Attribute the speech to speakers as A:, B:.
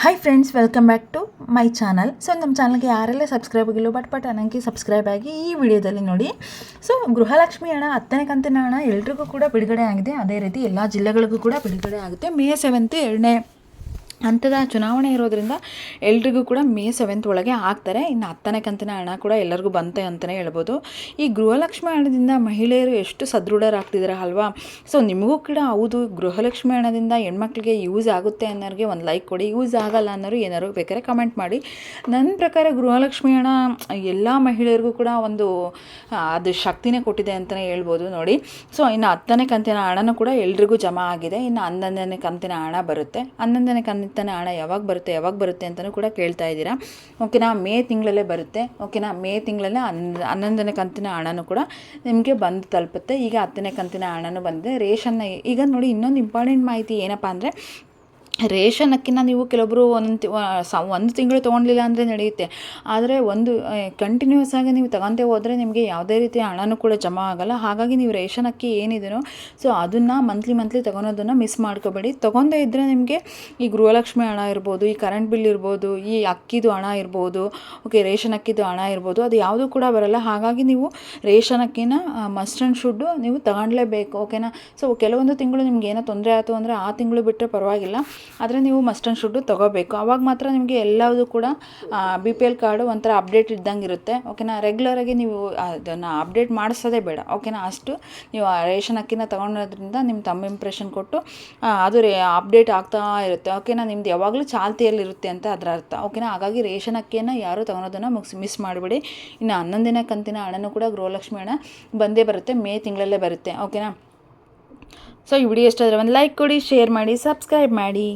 A: Hi friends welcome back to my channel so ನಮ್ಮ ಚಾನಲ್ಗೆ ಯಾರೆಲ್ಲ ಸಬ್ಸ್ಕ್ರೈಬ್ ಆಗಿಲ್ಲ ಬಟ್ ಬಟ್ ನನಗೆ ಸಬ್ಸ್ಕ್ರೈಬ್ ಆಗಿ ಈ ವಿಡಿಯೋದಲ್ಲಿ ನೋಡಿ. ಸೊ ಗೃಹಲಕ್ಷ್ಮಿ ಹಣ ಹತ್ತನೇ ಕಂತಿನ ಹಣ ಎಲ್ರಿಗೂ ಕೂಡ ಬಿಡುಗಡೆ ಆಗಿದೆ. ಅದೇ ರೀತಿ ಎಲ್ಲ ಜಿಲ್ಲೆಗಳಿಗೂ ಕೂಡ ಬಿಡುಗಡೆ ಆಗುತ್ತೆ. ಮೇ ಸೆವೆಂತ್ ಎರಡನೇ ಹಂತದ ಚುನಾವಣೆ ಇರೋದ್ರಿಂದ ಎಲ್ರಿಗೂ ಕೂಡ ಮೇ ಸೆವೆಂತ್ ಒಳಗೆ ಆಗ್ತಾರೆ. ಇನ್ನು ಹತ್ತನೇ ಕಂತಿನ ಹಣ ಕೂಡ ಎಲ್ಲರಿಗೂ ಬಂತೆ ಅಂತಲೇ ಹೇಳ್ಬೋದು. ಈ ಗೃಹಲಕ್ಷ್ಮಿ ಹಣದಿಂದ ಮಹಿಳೆಯರು ಎಷ್ಟು ಸದೃಢರಾಗ್ತಿದ್ದಾರೆ ಅಲ್ವಾ? ಸೊ ನಿಮಗೂ ಕೂಡ ಹೌದು, ಗೃಹಲಕ್ಷ್ಮಿ ಹಣದಿಂದ ಹೆಣ್ಮಕ್ಳಿಗೆ ಯೂಸ್ ಆಗುತ್ತೆ ಅನ್ನೋರಿಗೆ ಒಂದು ಲೈಕ್ ಕೊಡಿ ಯೂಸ್ ಆಗಲ್ಲ ಅನ್ನೋರು ಏನಾದ್ರು ಬೇಕಾದ್ರೆ ಕಮೆಂಟ್ ಮಾಡಿ. ನನ್ನ ಪ್ರಕಾರ ಗೃಹಲಕ್ಷ್ಮಿ ಹಣ ಎಲ್ಲ ಮಹಿಳೆಯರಿಗೂ ಕೂಡ ಒಂದು ಅದು ಶಕ್ತಿನೇ ಕೊಟ್ಟಿದೆ ಅಂತಲೇ ಹೇಳ್ಬೋದು ನೋಡಿ. ಸೊ ಇನ್ನು ಹತ್ತನೇ ಕಂತಿನ ಹಣನೂ ಕೂಡ ಎಲ್ರಿಗೂ ಜಮಾ ಆಗಿದೆ. ಇನ್ನು ಹನ್ನೊಂದನೇ ಕಂತಿನ ಹಣ ಬರುತ್ತೆ. ಹನ್ನೊಂದನೇ ಕಂತಿನ ಹಣ ಯಾವಾಗ ಬರುತ್ತೆ ಯಾವಾಗ ಬರುತ್ತೆ ಅಂತಲೂ ಕೂಡ ಕೇಳ್ತಾ ಇದ್ದೀರಾ. ಓಕೆನಾ ಮೇ ತಿಂಗಳಲ್ಲೇ ಬರುತ್ತೆ. ಓಕೆನಾ ಮೇ ತಿಂಗಳಲ್ಲೇ ಹನ್ನೊಂದು ಹನ್ನೊಂದನೇ ಕಂತಿನ ಹಣನೂ ಕೂಡ ನಿಮಗೆ ಬಂದು ತಲುಪುತ್ತೆ. ಈಗ ಹತ್ತನೇ ಕಂತಿನ ಹಣನೂ ಬಂದಿದೆ. ರೇಷನ್ನ, ಈಗ ನೋಡಿ ಇನ್ನೊಂದು ಇಂಪಾರ್ಟೆಂಟ್ ಮಾಹಿತಿ ಏನಪ್ಪ ಅಂದರೆ ರೇಷನ್ ಅಕ್ಕಿನ ನೀವು ಕೆಲವೊಬ್ಬರು ಒಂದೊಂದು ಒಂದು ತಿಂಗಳು ತೊಗೊಂಡಿಲ್ಲ ಅಂದರೆ ನಡೆಯುತ್ತೆ. ಆದರೆ ಒಂದು ಕಂಟಿನ್ಯೂಸ್ ಆಗಿ ನೀವು ತಗೊಂತೇ ಹೋದರೆ ನಿಮಗೆ ಯಾವುದೇ ರೀತಿಯ ಹಣನೂ ಕೂಡ ಜಮಾ ಆಗಲ್ಲ. ಹಾಗಾಗಿ ನೀವು ರೇಷನ್ ಅಕ್ಕಿ ಏನಿದೆಯೋ ಸೊ ಅದನ್ನು ಮಂತ್ಲಿ ಮಂತ್ಲಿ ತಗೊಳೋದನ್ನು ಮಿಸ್ ಮಾಡ್ಕೋಬೇಡಿ. ತೊಗೊಂಡೇ ಇದ್ದರೆ ನಿಮಗೆ ಈ ಗೃಹಲಕ್ಷ್ಮಿ ಹಣ ಇರ್ಬೋದು, ಈ ಕರೆಂಟ್ ಬಿಲ್ ಇರ್ಬೋದು, ಈ ಅಕ್ಕಿದು ಹಣ ಇರ್ಬೋದು ಓಕೆ ರೇಷನ್ ಅಕ್ಕಿದು ಹಣ ಇರ್ಬೋದು, ಅದು ಯಾವುದೂ ಕೂಡ ಬರಲ್ಲ. ಹಾಗಾಗಿ ನೀವು ರೇಷನ್ ಅಕ್ಕಿನ ಮಸ್ಟ್ ಆ್ಯಂಡ್ ಶುಡ್ಡು ನೀವು ತಗೊಳ್ಲೇಬೇಕು ಓಕೆನಾ ಸೊ ಕೆಲವೊಂದು ತಿಂಗಳು ನಿಮ್ಗೆ ಏನೋ ತೊಂದರೆ ಆಯಿತು ಅಂದರೆ ಆ ತಿಂಗಳು ಬಿಟ್ಟರೆ ಪರವಾಗಿಲ್ಲ. ಆದರೆ ನೀವು ಮಸ್ಟ್ ಆ್ಯಂಡ್ ಶುಡ್ಡು ತೊಗೋಬೇಕು. ಆವಾಗ ಮಾತ್ರ ನಿಮಗೆ ಎಲ್ಲವೂ ಕೂಡ ಬಿ ಪಿ ಎಲ್ ಕಾರ್ಡು ಒಂಥರ ಅಪ್ಡೇಟ್ ಇದ್ದಂಗೆ ಇರುತ್ತೆ ಓಕೆನಾ ರೆಗ್ಯುಲರಾಗಿ ನೀವು ಅದನ್ನು ಅಪ್ಡೇಟ್ ಮಾಡಿಸೋದೇ ಬೇಡ. ಓಕೆನಾ ಅಷ್ಟು ನೀವು ಆ ರೇಷನ್ ಅಕ್ಕಿನ ತೊಗೊಂಡೋದ್ರಿಂದ ನಿಮ್ಮ ತಮ್ಮ ಇಂಪ್ರೆಷನ್ ಕೊಟ್ಟು ಅದು ರೇ ಅಪ್ಡೇಟ್ ಆಗ್ತಾ ಇರುತ್ತೆ. ಓಕೆನಾ ನಿಮ್ದು ಯಾವಾಗಲೂ ಚಾಲ್ತಿಯಲ್ಲಿರುತ್ತೆ ಅಂತ ಅದರ ಅರ್ಥ. ಓಕೆನಾ ಹಾಗಾಗಿ ರೇಷನ್ ಅಕ್ಕಿಯನ್ನು ಯಾರೂ ತೊಗೊಳೋದನ್ನು ಮುಗಿಸಿ ಮಿಸ್ ಮಾಡಿಬಿಡಿ. ಇನ್ನು ಹನ್ನೊಂದಿನ ಕಂತಿನ ಹಣನೂ ಕೂಡ ಗೃಹಲಕ್ಷ್ಮಿ ಹಣ ಬಂದೇ ಬರುತ್ತೆ. ಮೇ ತಿಂಗಳಲ್ಲೇ ಬರುತ್ತೆ. ಓಕೆನಾ ಸೊ ಈ ವಿಡಿಯೋ ಇಷ್ಟ ಆದರೆ ಒಂದು ಲೈಕ್ ಕೊಡಿ ಶೇರ್ ಮಾಡಿ ಸಬ್ಸ್ಕ್ರೈಬ್ ಮಾಡಿ.